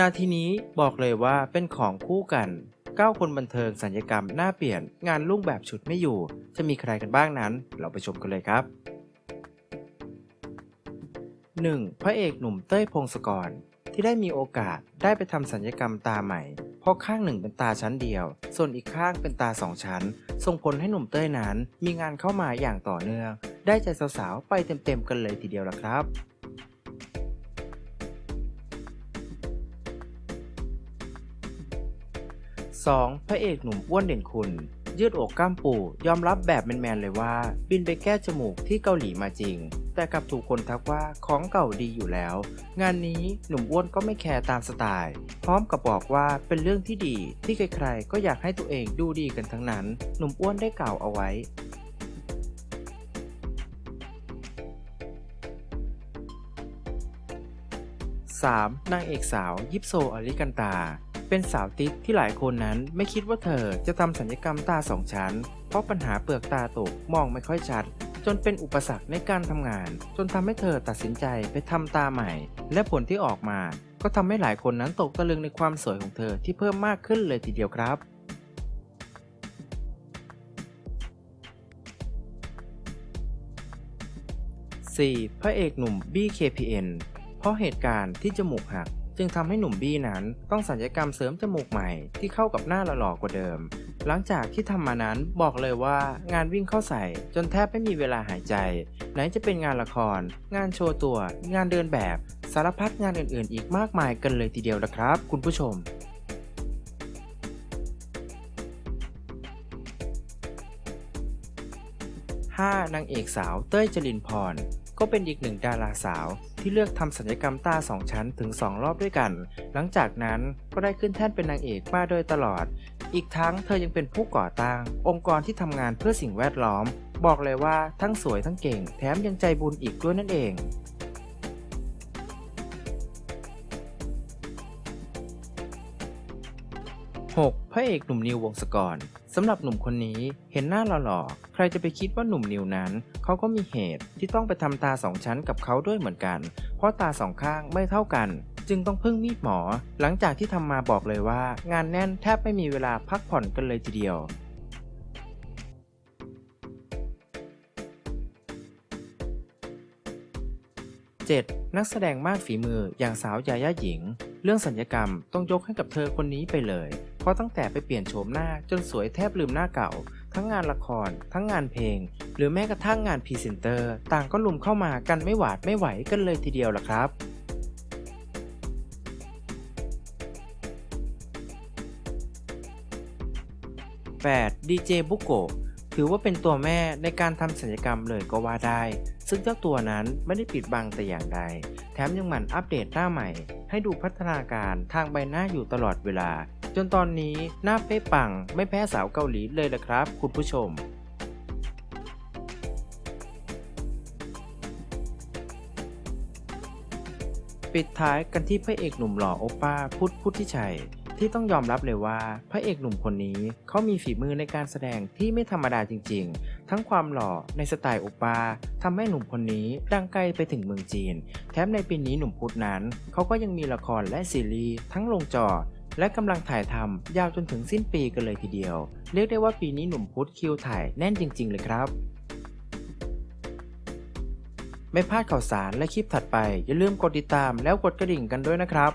นาทีนี้บอกเลยว่าเป็นของคู่กันเก้าคนบันเทิงสัญญกรรมหน้าเปลี่ยน งานลุ่งแบบฉุดไม่อยู่ จะมีใครกันบ้างนั้น เราไปชมกันเลยครับ 1. พระเอกหนุ่มเต้ยพงศกร ที่ได้มีโอกาสได้ไปทำสัญญกรรมตาใหม่ เพราะข้างหนึ่งเป็นตาชั้นเดียว ส่วนอีกข้างเป็นตาสองชั้น ส่งผลให้หนุ่มเต้ยนั้น มีงานเข้ามาอย่างต่อเนื่อง ได้ใจสาวๆไปเต็มๆกันเลยทีเดียวละครับ 2. พระเอกหนุ่มอ้วนเด่นคุณ ยืดอกกล้ามปูยอมรับแบบแมนๆเลยว่า บินไปแก้จมูกที่เกาหลีมาจริง แต่กลับถูกคนทักว่าของเก่าดีอยู่แล้ว งานนี้หนุ่มอ้วนก็ไม่แคร์ตามสไตล์ พร้อมกับบอกว่าเป็นเรื่องที่ดีที่ใครๆก็อยากให้ตัวเองดูดีกันทั้งนั้น หนุ่มอ้วนได้กล่าวเอาไว้ 3. นางเอกสาว ยิปโซอลิกันตา เป็นสาวติ๊กที่หลายคนนั้นไม่คิดว่าเธอจะทำสัญญกรรมตาสองชั้น เพราะปัญหาเปลือกตาตกมองไม่ค่อยชัด จนเป็นอุปสรรคในการทำงาน จนทำให้เธอตัดสินใจไปทำตาใหม่ และผลที่ออกมา ก็ทำให้หลายคนนั้นตกตะลึงในความสวยของเธอที่เพิ่มมากขึ้นเลยทีเดียวครับ 4. พระเอกหนุ่มบี้ KPN เพราะเหตุการณ์ที่จมูกหัก จึงทำให้หนุ่มบี้นั้นต้องสัญญกรรมเสริมจมูกใหม่ที่เข้ากับหน้าหล่อๆกว่าเดิม หลังจากที่ทำมานั้นบอกเลยว่างานวิ่งเข้าใส่ จนแทบไม่มีเวลาหายใจ ไหนจะเป็นงานละคร งานโชว์ตัว งานเดินแบบสารพัดงานอื่นๆ อีกมากมายกันเลยทีเดียวนะครับ คุณผู้ชม 5. นางเอกสาวเต้ยจรินพร ก็เป็นอีกหนึ่งดาราสาว ที่เลือกทำสัญญกรรมตาสองชั้นถึง 2 รอบด้วยกัน หลังจากนั้นก็ได้ขึ้นแท่นเป็นนางเอกมาโดยตลอด อีกทั้งเธอยังเป็นผู้ก่อตั้ง องค์กรที่ทำงานเพื่อสิ่งแวดล้อม บอกเลยว่าทั้งสวยทั้งเก่ง แถมยังใจบุญอีกด้วยนั่นเอง 6. พระเอกหนุ่มนิววงศกร สำหรับหนุ่มคนนี้เห็นหน้าหล่อๆ ใครจะไปคิดว่าหนุ่มนิวนั้น เขาก็มีเหตุที่ต้องไปทำตาสองชั้นกับเขาด้วยเหมือนกัน เพราะตาสองข้างไม่เท่ากัน จึงต้องพึ่งมีดหมอ หลังจากที่ทำมาบอกเลยว่า งานแน่นแทบไม่มีเวลาพักผ่อนกันเลยทีเดียว 7. นักแสดงมากฝีมืออย่างสาวยาย่าหญิง เรื่องสัญญกรรมต้องยกให้กับเธอคนนี้ไปเลย เพราะตั้งแต่ไปเปลี่ยนโฉมหน้าจนสวยแทบลืมหน้าเก่า ทั้งงานละคร ทั้งงานเพลง หรือแม้กระทั่งงานพรีเซนเตอร์ ต่างก็ลุมเข้ามากันไม่หวาดไม่ไหวกันเลยทีเดียวล่ะครับ 8. ดีเจบุโกะถือว่าเป็นตัวแม่ในการทำศัลยกรรมเลยก็ว่าได้ ซึ่งเจ้าตัวนั้นไม่ได้ปิดบังแต่อย่างใด แถมยังหมั่นอัปเดตหน้าใหม่ ให้ดูพัฒนาการทางใบหน้าอยู่ตลอดเวลา จนตอนนี้หน้าเป๊ะปังไม่แพ้สาวเกาหลีเลยละครับ คุณผู้ชมปิดท้ายกันที่พระเอกหนุ่มหล่อโอป้าพุทธพุทธิชัย ที่ต้องยอมรับเลยว่า พระเอกหนุ่มคนนี้เขามีฝีมือในการแสดงที่ไม่ธรรมดาจริง ๆ ทั้งความหล่อในสไตล์โอป้าทำให้หนุ่มคนนี้ดังไกลไปถึงเมืองจีน แถมในปีนี้หนุ่มพุทธนั้นเขาก็ยังมีละครและซีรีส์ทั้งลงจอ และกำลังถ่ายทำยาวจนถึงสิ้นปีกันเลยทีเดียว เรียกได้ว่าปีนี้หนุ่มพุทธคิวถ่ายแน่นจริง ๆ เลยครับ ไม่พลาดข่าวสารและคลิปถัดไป อย่าลืมกดติดตามแล้วกดกระดิ่งกันด้วยนะครับ